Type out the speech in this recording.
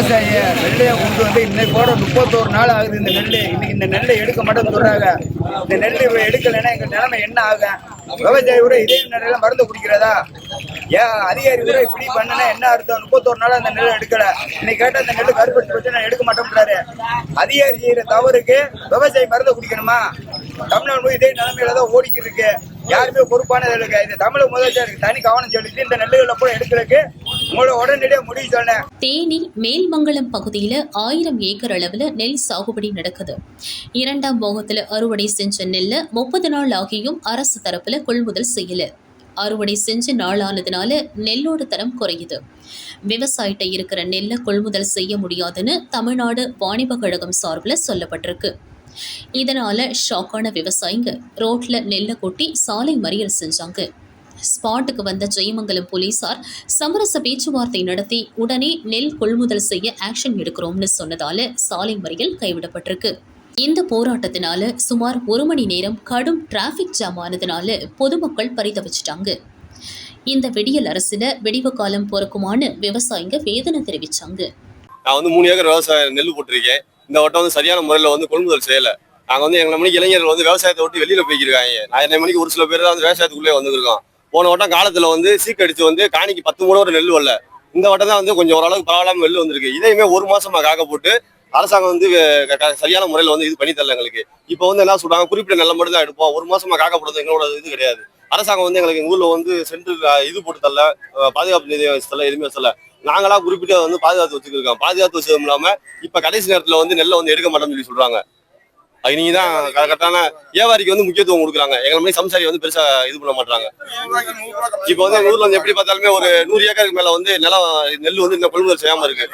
விவசாய நெல்லையை கொண்டு வந்து இன்னைக்கு போட முப்பத்தோரு நாள் ஆகுது இந்த நெல் இன்னைக்கு இந்த நெல்லை எடுக்க மாட்டேன்னு சொல்றாங்க. இந்த நெல் இவ எடுக்கலைன்னா எங்க நிலைமை என்ன ஆகும் விவசாயி கூட இதே நிலையில மருந்து குடிக்கிறதா? ஏன் அதிகாரி கூட இப்படி பண்ணனா என்ன அர்த்தம்? முப்பத்தோரு நாள் அந்த நெல் எடுக்கல. இன்னைக்கு கேட்டா அந்த நெல் கருப்பட்டு வச்சு நான் எடுக்க மாட்டேன்றாரு. அதிகாரி செய்யற தவறுக்கு விவசாயி மருந்து குடிக்கணுமா? தமிழ்நாடு இதே நிலைமையில தான் ஓடிக்கிட்டு இருக்கு. யாருமே பொறுப்பான இருக்கு இது தமிழக முதலமைச்சருக்கு தனி கவனம் செலுத்தி இந்த நெல்லுகளை கூட எடுக்கிறதுக்கு தேனி மேல்மங்கலம் பகுதியில் ஆயிரம் ஏக்கர் அளவில் நெல் சாகுபடி நடக்குது. இரண்டாம் போகத்தில் அறுவடை செஞ்ச நெல்லை முப்பது நாள் ஆகியும் அரசு தரப்புல கொள்முதல் செய்யல. அறுவடை செஞ்ச நாளானதுனால நெல்லோட தரம் குறையுது. விவசாயிட்ட இருக்கிற நெல்லை கொள்முதல் செய்ய முடியாதுன்னு தமிழ்நாடு வாணிப கழகம் சார்பில் சொல்லப்பட்டிருக்கு. இதனால ஷாக்கான விவசாயிங்க ரோட்ல நெல்லை கொட்டி சாலை மறியல் செஞ்சாங்க. ஸ்பாட்டுக்கு வந்த ஜெயமங்கலம் போலீசார் சமரச பேச்சுவார்த்தை நடத்தி உடனே நெல் கொள்முதல் செய்ய ஆக்ஷன் எடுக்கிறோம்னு சொன்னதால சாலை மறியல் கைவிடப்பட்டிருக்கு. இந்த போராட்டத்தினால சுமார் ஒரு மணி நேரம் கடும் டிராஃபிக் ஜாம் ஆனதுனால பொதுமக்கள் பரிதவிச்சிட்டாங்க. இந்த வெடியல் அரசுல வெடிவு காலம் பிறக்குமான்னு விவசாயிங்க வேதனை தெரிவிச்சாங்க. நான் வந்து மூணு ஏக்கர் விவசாயம் நெல் போட்டிருக்கேன். இந்த வட்டம் வந்து சரியான முறையில் வந்து கொள்முதல் செய்யலை. நாங்கள் வந்து எங்களை மணிக்கு இளைஞர்கள் வந்து விவசாயத்தை விட்டு வெளியில் போய்க்கிருக்காங்க. நான் மணிக்கு ஒரு சில பேர் தான் வந்து விவசாயத்துக்குள்ளே வந்துருக்கோம் போன வட்டம் காலத்தில் வந்து சீக்கடிச்சு வந்து காணிக்கு பத்து மூணு ஒரு நெல் வரல. இந்த வட்டம் தான் வந்து கொஞ்சம் ஓரளவுக்கு பரவாயில்லாம நெல் வந்திருக்கு. இதையுமே ஒரு மாசமா காக்க போட்டு அரசாங்கம் வந்து சரியான முறையில் வந்து இது பண்ணி தரல எங்களுக்கு. இப்போ வந்து என்ன சொல்றாங்க குறிப்பிட்ட நெல்லை மட்டும் தான் எடுப்போம். ஒரு மாசமா காக்க போடுறது எங்களோட இது கிடையாது. அரசாங்கம் வந்து எங்களுக்கு எங்க ஊர்ல வந்து சென்ட்ரல் இது போட்டு தரல. பாதுகாப்பு நிதி தரல எதுவுமே சொல்லல நாங்களா குறிப்பிட்ட வந்து பாதுகாத்து வச்சுருக்கோம் பாதுகாத்து வச்சதும் இல்லாம இப்ப கடைசி நேரத்துல வந்து நெல்லை வந்து எடுக்க மாட்டோம்னு சொல்லி சொல்றாங்க. அது நீங்க தான் கரெக்டான வியாபாரிக்கு வந்து முக்கியத்துவம் கொடுக்குறாங்க. எங்களை மாதிரி சம்சாரி வந்து பெருசா இது பண்ண மாட்டாங்க இப்போ வந்து ஊர்ல வந்து எப்படி பார்த்தாலுமே ஒரு நூறு ஏக்கருக்கு மேல வந்து நிலம் நெல் வந்து இந்த கொள்முதல் செய்யாம இருக்கு.